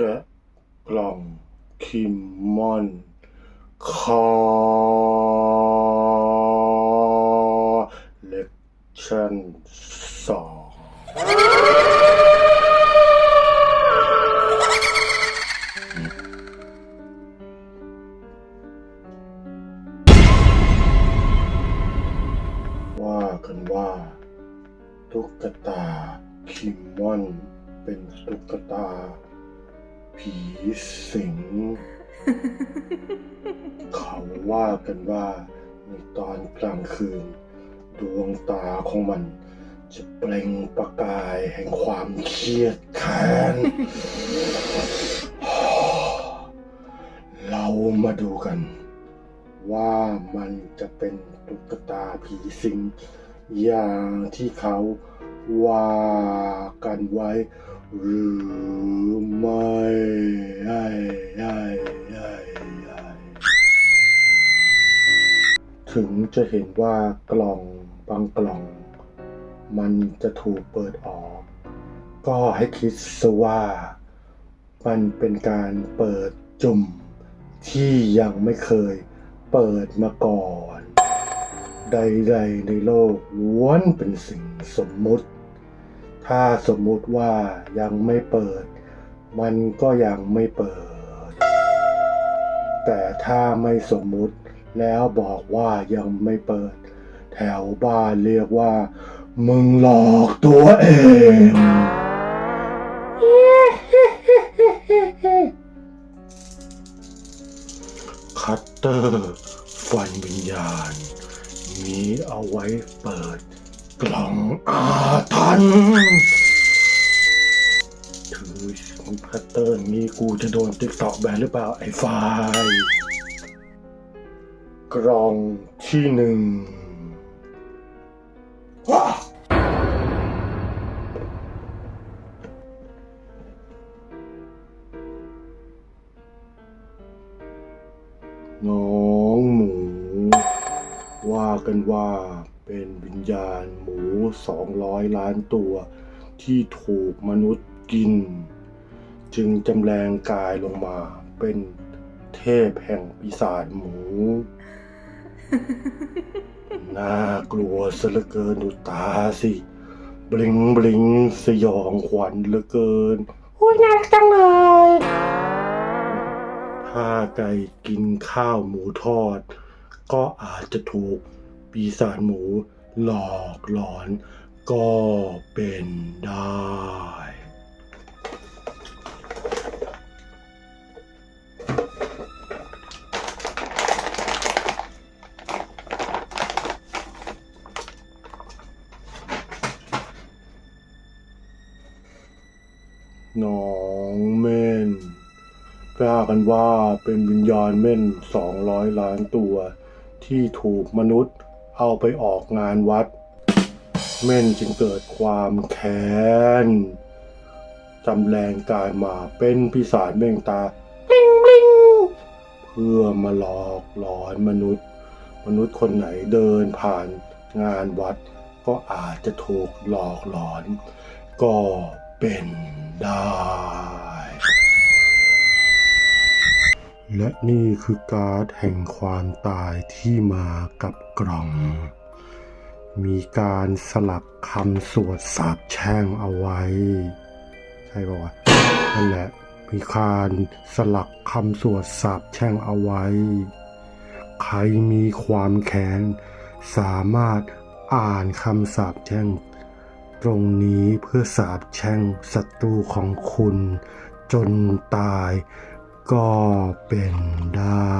แกะกล่องคิมมอน คอเลคชั่นสองว่ากันว่าตุ๊กตาคิมมอนเป็นตุ๊กตา ผีสิง เขาว่ากันว่าในตอนกลางคืน ดวงตาของมัน จะเปล่งประกายแห่งความเครียดแค้น เรามาดูกัน ว่ามันจะเป็นตุ๊กตาผีสิง อย่างที่เขาว่ากันไว้หรือ จะเห็นว่ากล่องบางกล่อง มันจะถูกเปิดออก ก็ให้คิดซะว่า มันเป็นการเปิดจุ่ม ที่ยังไม่เคยเปิดมาก่อน ใด ๆ ในโลกล้วนเป็นสิ่งสมมุติ ถ้าสมมุติว่ายังไม่เปิด มันก็ยังไม่เปิด แต่ถ้าไม่สมมุติ แล้วบอกว่ายังไม่เปิด แถวบ้านเรียกว่า มึงหลอกตัวเองคัตเตอร์ฟันวิญญาณ มีเอาไว้เปิด กล่องอาถรรพ์ถือคัตเตอร์นี้กูจะโดนติ๊กตอกแบนหรือเปล่าไอ้ไฟล์ กล่องที่หนึ่งว้าน้องหมู ว่ากันว่าเป็นวิญญาณหมูสองร้อยล้านตัวที่ถูกมนุษย์กิน จึงจำแรงกายลงมาเป็นเทพแห่งปีศาจหมู น่ากลัวซะเหลือเกินดูตาสิ บลิงบลิงสยองขวัญเหลือเกินโอ้ยน่ารักจังเลยถ้าไก่กินข้าวหมูทอด ก็อาจจะถูกปีศาจหมูหลอกหลอนก็เป็นได้ น้องเม่นว่ากันว่าเป็นวิญญาณเม่นสองร้อยล้านตัว ที่ถูกมนุษย์เอาไปออกงานวัด เม่นจึงเกิดความแค้นจำแรงกายมาเป็นปีศาจเม่งตาลิงลิงเพื่อมาหลอกหลอนมนุษย์ มนุษย์คนไหนเดินผ่านงานวัด ก็อาจจะถูกหลอกหลอน ก็ เป็นได้ และนี่คือการ์ดแห่งความตายที่มากับกล่อง มีการสลักคำสวดสาบแช่งเอาไว้ ใช่ป่าวะนั่นแหละมีการสลักคำสวดสาบแช่งเอาไว้ ใครมีความแค้นสามารถอ่านคำสาบแช่ง ตรงนี้เพื่อสาบแช่งศัตรูของคุณ จนตายก็เป็นได้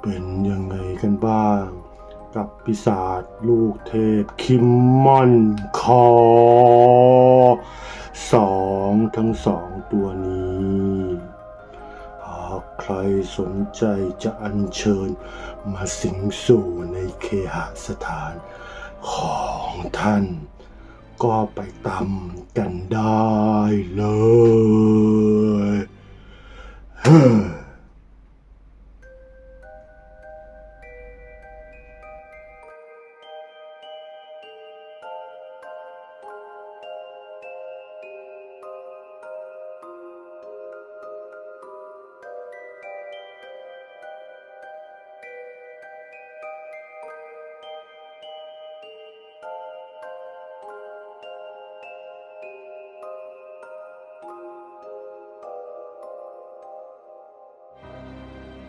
เป็นยังไงกันบ้าง กับปีศาจลูกเทพคิมมอนคอสองทั้งสองตัวนี้หากใครสนใจจะอัญเชิญมาสิงสู่ในเคหสถานขอ ท่าน ก็ไปตำกันได้เลย เฮ้